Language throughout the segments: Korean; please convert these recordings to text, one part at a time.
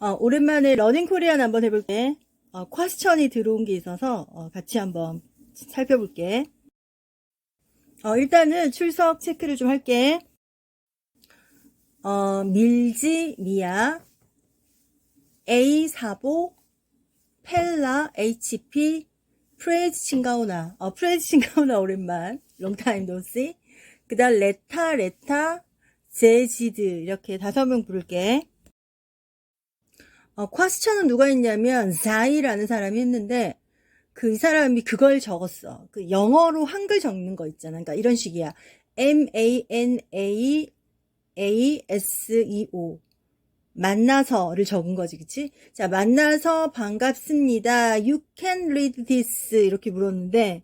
어, 오랜만에 러닝 코리안 한번 해볼게. 어, 퀘스천이 들어온 게 있어서 어, 같이 한번 살펴볼게. 어, 일단은 출석 체크를 좀 할게. 어, 밀지, 미야, A 사보, 펠라, HP, 프레이즈 칭가오나. 어, 프레이즈 칭가오나 오랜만. 롱타임 노시. 그 다음 레타, 레타, 제지드. 이렇게 다섯 명 부를게. 어, 퀘스천은 누가 했냐면, 자이라는 사람이 했는데, 그 이 사람이 그걸 적었어. 그 영어로 한글 적는 거 있잖아. 그러니까 이런 식이야. M-A-N-A A-S-E-O. 만나서를 적은 거지, 그치? 자, 만나서 반갑습니다. You can read this. 이렇게 물었는데,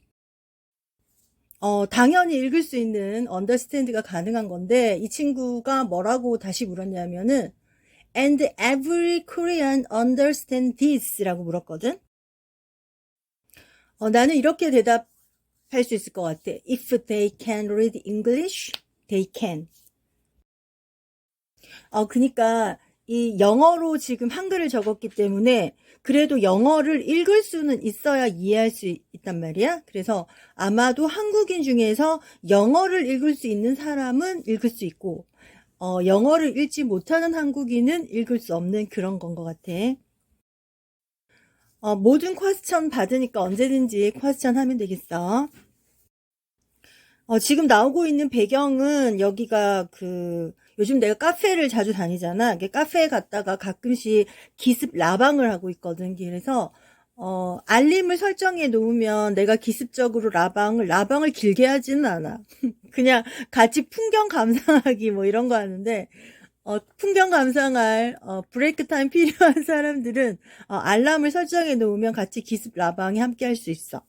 어, 당연히 읽을 수 있는 understand가 가능한 건데, 이 친구가 뭐라고 다시 물었냐면은, and every Korean understand this 라고 물었거든? 어, 나는 이렇게 대답할 수 있을 것 같아. If they can read English, they can. 어, 그니까, 이 영어로 지금 한글을 적었기 때문에, 그래도 영어를 읽을 수는 있어야 이해할 수 있- 있단 말이야. 그래서 아마도 한국인 중에서 영어를 읽을 수 있는 사람은 읽을 수 있고, 어, 영어를 읽지 못하는 한국인은 읽을 수 없는 그런 건 것 같아. 어, 모든 퀘스천 받으니까 언제든지 퀘스천 하면 되겠어. 어, 지금 나오고 있는 배경은 여기가 그, 요즘 내가 카페를 자주 다니잖아. 카페에 갔다가 가끔씩 기습 라방을 하고 있거든. 그래서, 어, 알림을 설정해 놓으면 내가 기습적으로 라방을, 라방을 길게 하지는 않아. 그냥 같이 풍경 감상하기 뭐 이런 거 하는데, 어, 풍경 감상할, 어, 브레이크 타임 필요한 사람들은, 어, 알람을 설정해 놓으면 같이 기습 라방에 함께 할 수 있어.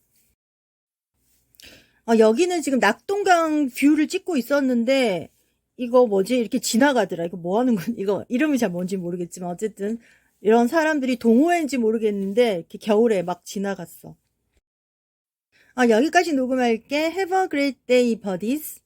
어, 여기는 지금 낙동강 뷰를 찍고 있었는데, 이거 뭐지? 이렇게 지나가더라. 이거 뭐 하는 건, 이거, 이름이 잘 뭔지 모르겠지만, 어쨌든, 이런 사람들이 동호회인지 모르겠는데, 이렇게 겨울에 막 지나갔어. 아, 여기까지 녹음할게. Have a great day, buddies.